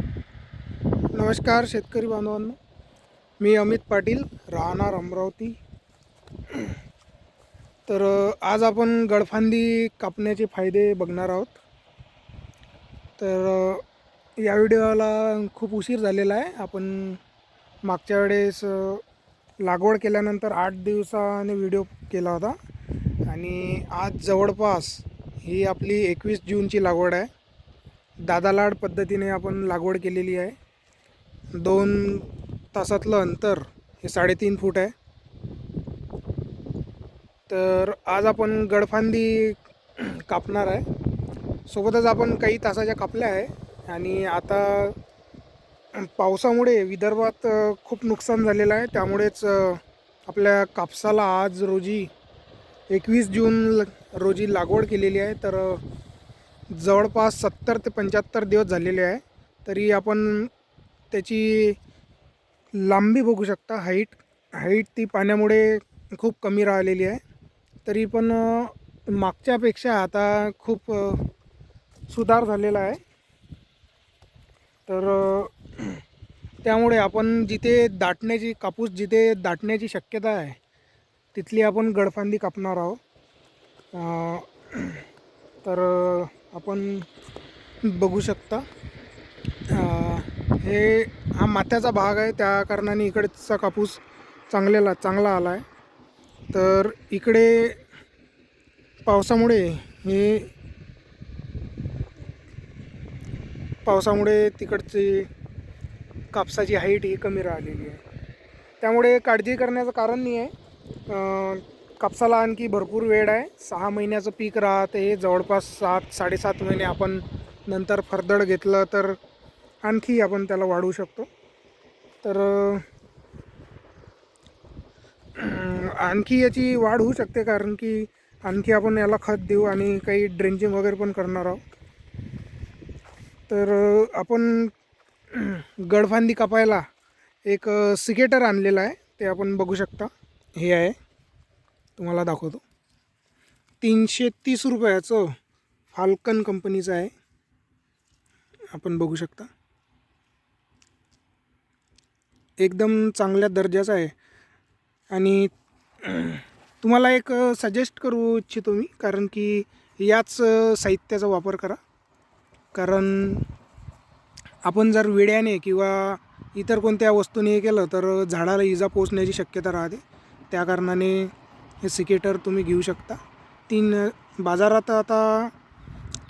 नमस्कार शेतकरी बांधवांनो. मी अमित पाटील राहणार अमरावती. तर आज आपण गडफांदी कापण्याचे फायदे बघणार आहोत. तर या व्हिडिओला खूप उशीर झालेला आहे. आपण मागच्या वेळेस लागवड केल्यानंतर आठ दिवसाने व्हिडिओ केला होता. आणि आज जवळपास ही आपली एकवीस जूनची लागवड आहे. दादालाड पद्धतीने आपण लागवड केलेली आहे. दोन तासातलं अंतर हे साडेतीन फूट आहे. तर आज आपण गडफांदी कापणार आहे. सोबतच आपण काही तासाच्या कापल्या आहे. आणि आता पावसामुळे विदर्भात खूप नुकसान झालेलं आहे. त्यामुळेच आपल्या कापसाला आज रोजी एकवीस जून ल- रोजी लागवड केलेली आहे. तर जवळपास सत्तर ते पंच्याहत्तर दिवस झालेले आहे. तरी आपण त्याची लांबी बघू शकता. हाईट हाईट ती पाण्यामुळे खूप कमी राहिलेली आहे. तरी पण मागच्यापेक्षा आता खूप सुधार झालेला आहे. तर त्यामुळे आपण जिथे दाटण्याची कापूस जिथे दाटण्याची शक्यता आहे तिथली आपण गडफांदी कापणार आहोत. तर आपण बघू शकता. हे हा माथ्याचा भाग आहे. त्या कारणाने इकडचा कापूस चांगलेला चांगला आला आहे तर इकडे पावसामुळे हे पावसामुळे तिकडची कापसाची हाईट ही कमी राहिलेली आहे. त्यामुळे काळजी करण्याचं कारण नाही आहे. कापसाला आणखी भरपूर वेळ आहे. सहा महिन्याचं पीक राहते. जवळपास सात साडेसात महिने आपण नंतर फरदड घेतलं तर आणखी आपण त्याला वाढवू शकतो. तर आणखी याची वाढ होऊ शकते कारण की आणखी आपण याला खत देऊ आणि काही ड्रेंचिंग वगैरे पण करणार आहोत. तर आपण गडफांदी कापायला एक सिकेटर आणलेलं आहे. ते आपण बघू शकता. हे आहे. तुम्हाला दाखवतो. तीनशे तीस रुपयाचं फाल्कन कंपनीचं आहे. आपण बघू शकता. एकदम चांगल्या दर्जाचा आहे. आणि तुम्हाला एक सजेस्ट करू इच्छितो मी कारण की याच साहित्याचा वापर करा. कारण आपण जर विड्याने किंवा इतर कोणत्या वस्तूने हे केलं तर झाडाला इजा पोचण्याची शक्यता राहते. त्या कारणाने हे सिकेटर तुम्ही घेऊ शकता. तीन बाजारात आता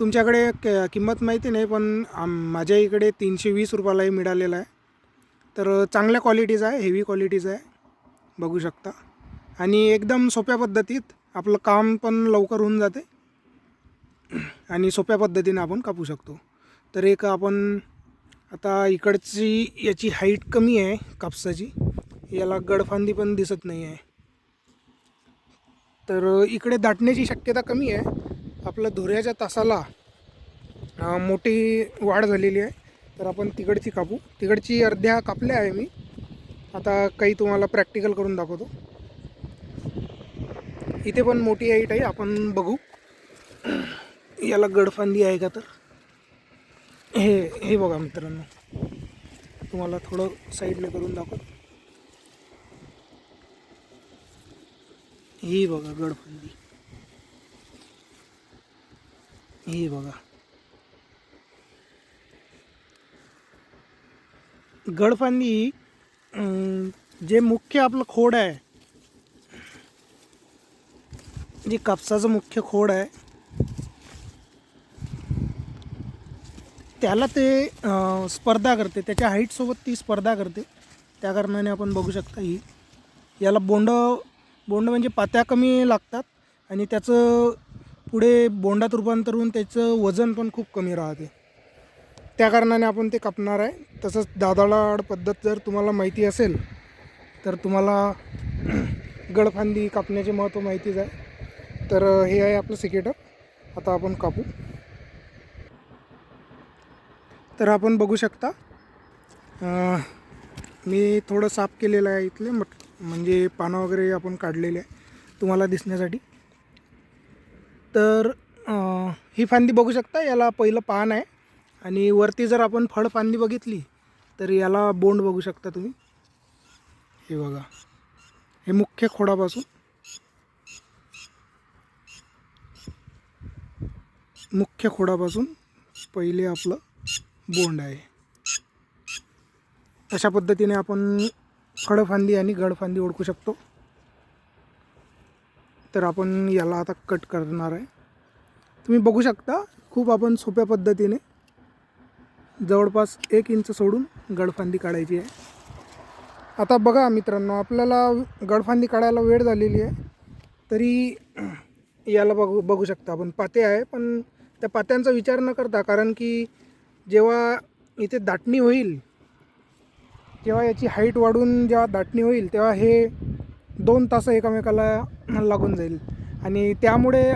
तुमच्याकडे क किंमत माहिती नाही पण आम माझ्या इकडे तीनशे वीस रुपयालाही मिळालेलं आहे. तर चांगल्या क्वालिटीज आहे हेवी क्वालिटीज आहे. बघू शकता. आणि एकदम सोप्या पद्धतीत आपलं काम पण लवकर होऊन जाते. आणि सोप्या पद्धतीने आपण कापू शकतो. तर एक आपण आता इकडची याची हाईट कमी आहे कापसाची. याला गडफांदी पण दिसत नाही आहे तर इकडे दाटण्याची शक्यता कमी आहे. आपल्या धुऱ्याच्या तासाला मोठी वाढ झालेली आहे. तर आपण तिकडची कापू. तिकडची अर्ध्या कापल्या आहे मी. आता काही तुम्हाला प्रॅक्टिकल करून दाखवतो. इथे पण मोठी आईट आहे. आपण बघू. याला गडफांदी आहे का तर? हे हे बघा मित्रांनो. तुम्हाला थोडं साईडने करून दाखवतो. ही बघा गडफांदी. ही बघा. गडफांदी जे मुख्य आपलं खोड आहे जे कापसाचं मुख्य खोड आहे त्याला ते स्पर्धा करते. त्याच्या हाईटसोबत ती स्पर्धा करते. त्या कारणाने आपण बघू शकता ही. याला बोंड बोंड म्हणजे पात्या कमी लागतात आणि त्याचं पुढे बोंडात रूपांतर होऊन त्याचं वजन पण खूप कमी राहते. त्या कारणाने आपण ते कापणार आहे. तसंच दादालाड पद्धत जर तुम्हाला माहिती असेल तर तुम्हाला गडफांदी कापण्याचे महत्त्व माहितीच आहे. तर हे आहे आपलं सिकेटर आता आपण कापू. तर आपण बघू शकता मी थोडं साफ केलेलं आहे इथले मट म्हणजे पानं वगैरे आपण काढलेले आहे तुम्हाला दिसण्यासाठी. तर ही फांदी बघू शकता याला पहिलं पान आहे. आणि वरती जर आपण फळफांदी बघितली तर याला बोंड बघू शकता तुम्ही. हे बघा. हे मुख्य खोडापासून. मुख्य खोडापासून पहिले आपलं बोंड आहे. अशा पद्धतीने आपण खडफांदी आणि गडफांदी ओळखू शकतो. तर आपण याला आता कट करणार आहे. तुम्ही बघू शकता खूप आपण सोप्या पद्धतीने जवळपास एक इंच सोडून गडफांदी काढायची आहे. आता बघा मित्रांनो आपल्याला गडफांदी काढायला वेळ झालेली आहे. तरी याला बघू बघू शकता आपण. पाते आहे पण त्या पात्यांचा विचार न करता कारण की जेव्हा इथे दाटणी होईल जेव्हा याची हाईट वाढून जेव्हा दाटणी होईल तेव्हा हे दोन तास एकामेकाला लागून जाईल. आणि त्यामुळे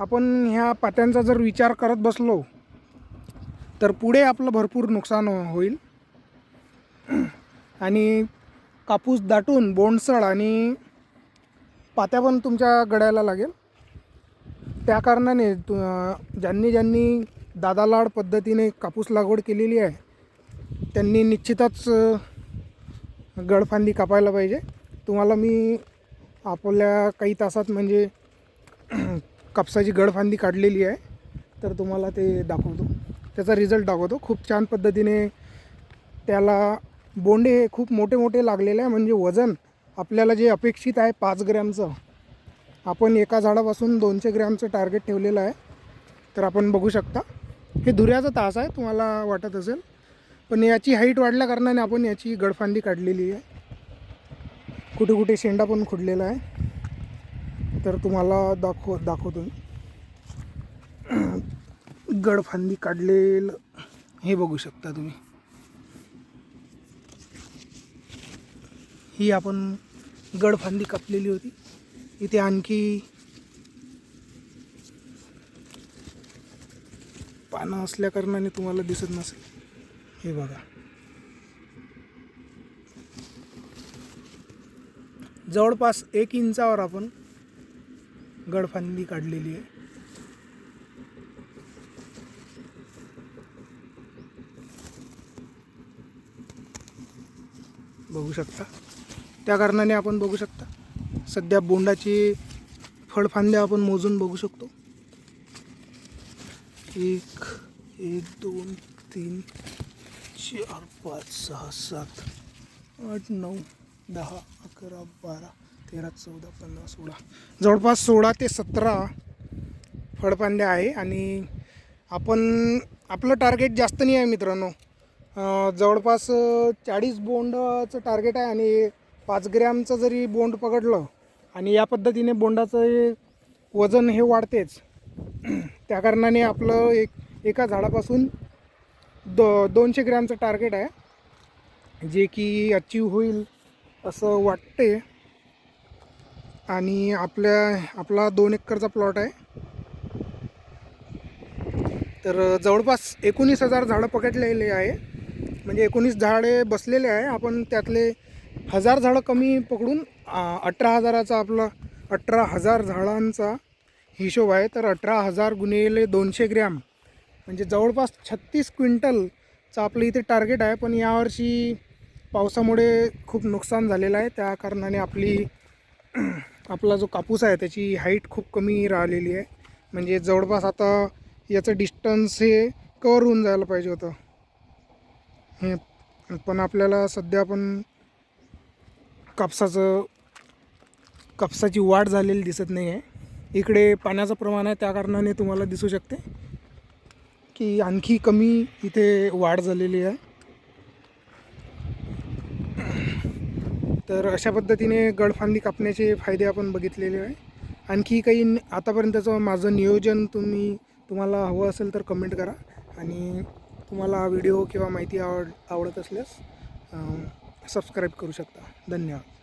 आपण ह्या पात्यांचा जर विचार करत बसलो तर पुढे आपलं भरपूर नुकसान होईल. आणि कापूस दाटून बोंडसळ आणि पात्या पण तुमच्या गड्याला लागेल. त्या कारणाने तु ज्यांनी ज्यांनी दादालाड पद्धतीने कापूस लागवड केलेली आहे त्यांनी निश्चितच गडफांदी कापायला पाहिजे. तुम्हाला मी आपल्या काही तासात म्हणजे कापसाची गडफांदी काढलेली आहे. तर तुम्हाला ते दाखवतो. त्याचा रिझल्ट दाखवतो. खूप छान पद्धतीने त्याला बोंडे हे खूप मोठे मोठे लागलेले आहे. म्हणजे वजन आपल्याला जे अपेक्षित आहे पाच ग्रॅमचं आपण एका झाडापासून दोनशे ग्रॅमचं टार्गेट ठेवलेलं आहे. तर आपण बघू शकता. हे धुऱ्याचा तास आहे. तुम्हाला वाटत असेल. पण याची हाईट वाढल्या कारणाने आपण याची गडफांदी काढलेली आहे. कुठे कुठे शेंडा पण खुडलेला आहे. तर तुम्हाला दाखव दाखवतो मी. गडफांदी काढलेलं हे बघू शकता तुम्ही. ही आपण गडफांदी कापलेली होती. इथे आणखी पानं असल्या कारणाने तुम्हाला दिसत नसेल. हे बघा. जवळपास एक इंचावर आपण गडफांदी काढलेली आहे. बघू शकता. त्या कारणाने आपण बघू शकता. सध्या बोंडाची फळफांद्या आपण मोजून बघू शकतो. एक एक दोन तीन चार पाच सहा सात आठ नऊ दहा अकरा बारा तेरा चौदा पंधरा सोळा. जवळपास सोळा ते सतरा फळफांद्या आहे आणि आपण आपलं टार्गेट जास्त नाही आहे मित्रांनो. जवळपास चाळीस बोंडाचं टार्गेट आहे आणि पाच ग्रॅमचं जरी बोंड पकडलं आणि या पद्धतीने बोंडाचं वजन हे वाढतेच. त्या कारणाने आपलं एक एका झाडापासून दो दोनशे ग्रॅमचं टार्गेट आहे. जे की अचीव होईल असं वाटते. आणि आपल्या आपला दोन एकरचा प्लॉट आहे. तर जवळपास एकोणीस हजार झाडं पकडलेले आहे. म्हणजे एकोणीस झाडे बसलेले आहे. आपण त्यातले हजार झाडं कमी पकडून अठरा हजाराचा आपला अठरा हजार झाडांचा हिशोब आहे. तर अठरा हजार गुणिले दोनशे ग्रॅम. म्हणजे जवळपास छत्तीस क्विंटलचं आपलं इथे टार्गेट आहे पण यावर्षी पावसामुळे खूप नुकसान झालेलं आहे. त्या कारणाने आपली आपला जो कापूस आहे त्याची हाईट खूप कमी राहिलेली आहे. म्हणजे जवळपास आता याचं डिस्टन्स हे कवर होऊन जायला पाहिजे होतं. हे पण आपल्याला सध्या पण कापसाचं कापसाची वाढ झालेली दिसत नाही आहे इकडे पाण्याचं प्रमाण आहे त्या कारणाने तुम्हाला दिसू शकते. की आणखी कमी इथे वाढ झालेली आहे. तर अशा पद्धतीने गडफांदी कापण्याचे फायदे आपण बघितलेले आहे. आणखी काही आतापर्यंतचं माझं नियोजन तुम्ही तुम्हाला हवं असेल तर कमेंट करा. आणि तुम्हाला हा व्हिडिओ किंवा माहिती आवड आवडत असल्यास सबस्क्राईब करू शकता. धन्यवाद.